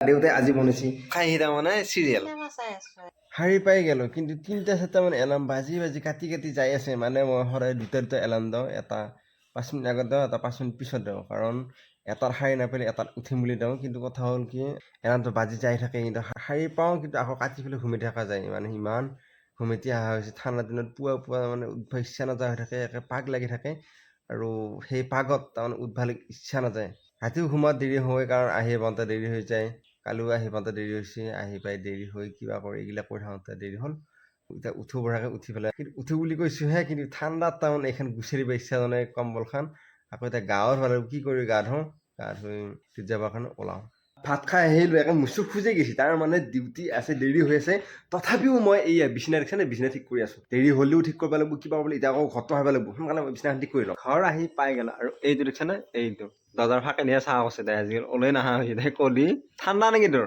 দেউতাই আজি বনাইছে খাই সি তাৰমানে চিৰিয়েল শাৰী পাই গ'লো কিন্তু তিনিটা চাৰিটামান এলাৰ্ম বাজি বাজি কাটি কাটি যাই আছে। মানে মই সদায় দুটা দুটা এলাৰ্ম দিওঁ এটা পাঁচ মিনিট আগত দিওঁ এটা পাঁচ মিনিট পিছত দিওঁ। কাৰণ এটাত শাৰী নাপালে এটাত উঠিম বুলি দিওঁ। কিন্তু কথা হ'ল কি এলাৰ্মটো বাজি যাই থাকে কিন্তু শাৰী পাওঁ কিন্তু আকৌ কাটি পেলাই ঘুমি থকা যায়। মানে ইমান ঘুমেটি অহা হৈছে। ঠাণ্ডা দিনত পুৱা পুৱা মানে উঠিব ইচ্ছা নাযায় হৈ থাকে একে পাক লাগি থাকে। আৰু সেই পাগত তাৰমানে উঠিবলৈ ইচ্ছা নাযায়। ৰাতিও সোমোৱাত দেৰি হয় কাৰণ আহি পাওঁতে দেৰি হৈ যায়। কালিও আহি পাওঁতে দেৰি হৈছে, আহি পাই দেৰি হৈ কিবা কৰি, এইগিলা কৰি থাকোঁতে দেৰি হ'ল। এতিয়া উঠো বঢ়াকৈ উঠি পেলাই, কিন্তু উঠো বুলি কৈছোঁহে, কিন্তু ঠাণ্ডাত তাৰমানে এইখন গুচি ইচ্ছা যোৱা কম্বলখন, আকৌ এতিয়া গাঁৱৰ ফালে কি কৰি গা ধুওঁ, গা ধুই কাৰণে ওলাওঁ। ভাত খাই আহিলোঁ একে মুচু খুজে গৈছে। তাৰ মানে ডিউটি আছে দেৰি হৈ আছে। তথাপিও মই এইয়া বিচনা দেখিছেনে বিচনা ঠিক কৰি আছোঁ। দেৰি হ'লেও ঠিক কৰিব লাগিব কিবা কৰিব এতিয়া আকৌ ঘৰটো আহিব লাগিব। সোনকালে মই বিচনাখন ঠিক কৰি লওঁ। ঘৰ আহি পাই গ'ল। আৰু এইটো দেখিছেনে এইটো। দৰ্জাৰ ফাকে নিয়ে চাহ কৈছে দে। আজিকালি ওলাই নাহা হৈছে দে কলি। ঠাণ্ডা নেকি তোৰ?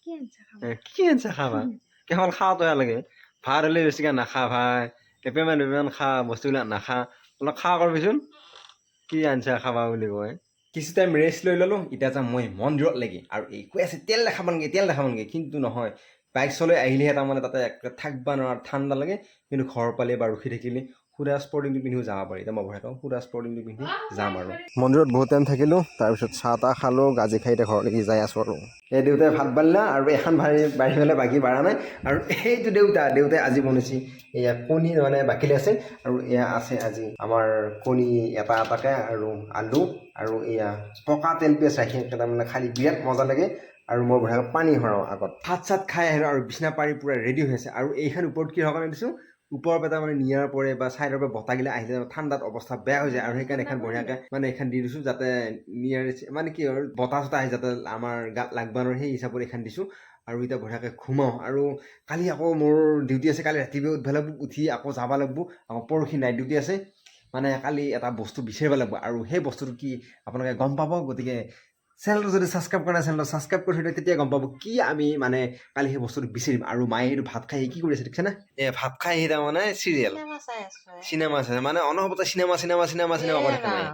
কি আনছা খাব? এ, কি আনছা খাবা? কেৱল খাওঁটোহে লাগে ভাত হ'লে বেছিকৈ নাখা ভাই। এপেমান এপেমান খা বস্তুবিলাক নাখা। অলপ খা কৰিবিচোন। কি আনছা খাবা বুলি কয়? কিছু টাইম ৰেষ্ট লৈ ল'লোঁ, এতিয়া যাম মই মন্দিৰত লাগি আৰু কৈ আছে, তেল দেখাব নালাগে, তেল দেখাব নালাগে, কিন্তু নহয়। বাইক চলাই আহিলেহে তাৰমানে তাতে থাকিব নোৱাৰা, ঠাণ্ডা লাগে, কিন্তু ঘৰ পালে বা ৰখি থাকিলে সুৰা স্পৰ্টিংটো পিন্ধিও যাব পাৰি। এতিয়া মই ভৰাই কওঁ সুৰা স্পৰ্টিংটো পিন্ধি যাম আৰু। মন্দিৰত বহুত টাইম থাকিলোঁ তাৰপিছত চাহ তাহ খালোঁ গাজি খাই এতিয়া ঘৰলৈকে যাই আছোঁ আৰু। এই দেউতাই ভাত বাঢ়িলা আৰু এখন ভাৰি বাঢ়ি পেলাই বাকী বাঢ়া নাই। আৰু এইটো দেউতা দেউতাই আজি বনাইছে এয়া কণী মানে বাকিলে আছে আৰু এয়া আছে আজি আমাৰ কণী এটা এটাকৈ আৰু আলু আৰু এয়া পকা তেল পিঁয়াজ ৰাখি তাৰমানে খালি বিৰাট মজা লাগে। আৰু মই বঢ়িয়াকৈ পানী ভৰাওঁ আগত। ভাত চাত খাই আহিলোঁ আৰু বিচনা পাৰি পূৰা ৰেডি হৈ আছে। আৰু এইখন ওপৰত কি কাৰণে দিছোঁ? ওপৰৰ পৰা মানে নিয়াৰ পৰে বা ছাইডৰ পৰা বতাহগিলা আহি যায় ঠাণ্ডাত অৱস্থা বেয়া হৈ যায় আৰু সেইকাৰণে এখন বঢ়িয়াকৈ মানে এইখন দি দিছোঁ যাতে নিয়াৰ মানে কি আৰু বতাহ চতাহ আহি যাতে আমাৰ গাত লাগবা নোৱাৰে সেই হিচাপত এইখন দিছোঁ আৰু এতিয়া বঢ়িয়াকৈ ঘুমাওঁ। আৰু কালি আকৌ মোৰ ডিউটি আছে কালি ৰাতিপুৱা উঠিব লাগিব উঠি আকৌ যাব লাগিব আকৌ পৰহি নাইট ডিউটি আছে। মানে কালি এটা বস্তু বিচাৰিব লাগিব আৰু সেই বস্তুটো কি আপোনালোকে গম পাব? গতিকে চেনেলটো যদি ছাবস্ক্ৰাইব কৰা নাই চেনেলটো ছাবস্ক্ৰাইব কৰি থৈ তেতিয়া গম পাব কি আমি মানে কালি সেই বস্তুটো বিচাৰিম আৰু মায়ে সেইটো ভাত খাই কি কৰি আছে দেখিছেনে? এই ভাত খাই আহি তাৰমানে চিৰিয়েল। চিনেমা চাই মানে অনবৰতে চিনেমা চিনেমা চিনেমা চিনেমা কৰি থাকে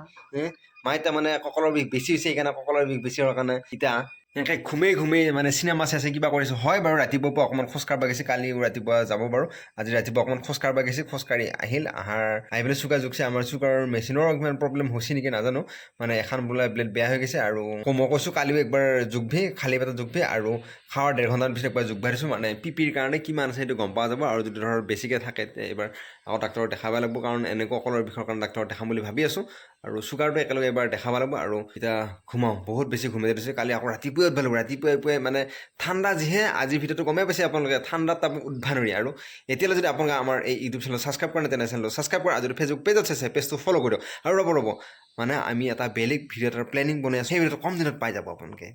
মায়ে তাৰমানে কঁকালৰ বিষ বেছি হৈছে সেইকাৰণে কঁকালৰ বিষ বেছি হোৱাৰ কাৰণে। এতিয়া এনেকৈ ঘুমেই ঘুমেই মানে চিনেমা চাই চাই কিবা কৰিছোঁ। হয় বাৰু ৰাতিপুৱা পুৱা অকণমান খোজ কাঢ়িব গৈছে, কালি ৰাতিপুৱা যাব বাৰু। আজি ৰাতিপুৱা অকণমান খোজ কাঢ়িব গৈছে খোজকাঢ়ি আহিল, আহাৰ, আহি পেলাই চুকা জুকছে আমাৰ চুকাৰ মেচিনৰ কিমান প্ৰব্লেম হৈছে নেকি নাজানো। মানে এখন বোলে ব্লেড বেয়া হৈ গৈছে আৰু মই কৈছোঁ, কালিও একবাৰ জোখভি খালী পেটত জোখভি আৰু খাৱাৰ ডেৰ ঘণ্টামান পিছত একবাৰ জোখবাই দিছোঁ। মানে পিপিৰ কাৰণে কিমান আছে সেইটো গম পোৱা যাব আৰু যদি ধৰ বেছিকৈ থাকে এইবাৰ আকৌ ডাক্তৰক দেখাব লাগিব। কাৰণ এনেকুৱা অকলৰ বিষয়ৰ কাৰণে ডাক্তৰক দেখাম বুলি ভাবি আছোঁ। আৰু চুগাৰটো একেলগে এবাৰ দেখা পালাব আৰু এতিয়া ঘুমাওঁ, বহুত বেছি ঘুমাই দিছোঁ কালি আকৌ ৰাতিপুৱাই উঠিব লাগিব, ৰাতিপুৱাই পুৱাই মানে ঠাণ্ডা যিহে আজিৰ ভিডিঅ'টো গমেই পাইছে আপোনালোকে ঠাণ্ডাত আপুনি উঠিব আৰু এতিয়ালৈ যদি আপোনালোকে আমাৰ এই ইউটিউব চেনেল ছাবস্ক্ৰাইব কৰা নাই, তেনে চেনেলটো ছাবস্ক্ৰাইব কৰা যদি ফেচবুক পেজত চাইছে পেজটো ফ'ল' কৰি দিয়ক। আৰু ৰ'ব ৰ'ব মানে আমি এটা বেলেগ ভিডিঅ' এটাৰ প্লেনিং বনাই আছোঁ, সেই ভিডিঅ'টো কম দিনত পাই যাব আপোনালোকে।